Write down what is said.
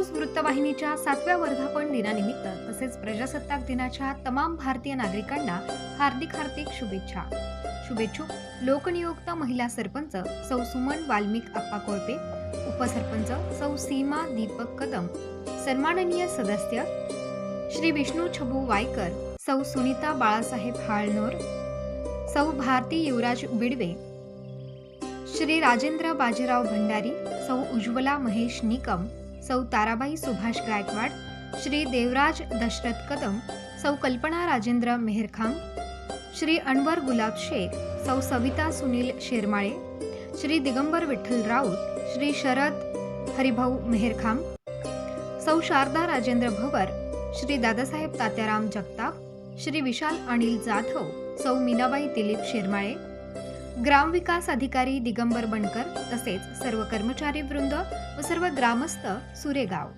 वाहिनीच्या सातव्या वर्धापन दिनानिमित्त तसेच प्रजासत्ताक दिनाच्या तमाम भारतीय नागरिकांना हार्दिक हार्दिक शुभेच्छा. शुभेच्छुक लोकनियुक्त महिला सरपंच सौ सुमन वाल्मिक अप्पा कोळपे उपसरपंच सौ सीमा दीपक कदम सन्माननीय सदस्य श्री विष्णू छबू वायकर सौ सुनीता बाळासाहेब हाळनोर सौ भारती युवराज बिडवे श्री राजेंद्र बाजीराव भंडारी सौ उज्ज्वला महेश निकम सौ ताराबाई सुभाष गायकवाड श्री देवराज दशरथ कदम सौ कल्पना राजेंद्र मेहरखांग श्री अनवर गुलाब शेख सौ सविता सुनील शेरमाळे श्री दिगंबर विठ्ठल राऊत श्री शरद हरिभाऊ मेहरखांब सौ शारदा राजेंद्र भवर श्री दादासाहेब तात्याराम जगताप श्री विशाल अनिल जाधव सौ मीनाबाई दिलीप शेरमाळे ग्रामविकास अधिकारी दिगंबर बनकर तसेच सर्व कर्मचारी वृंद व सर्व ग्रामस्थ सुरेगाव.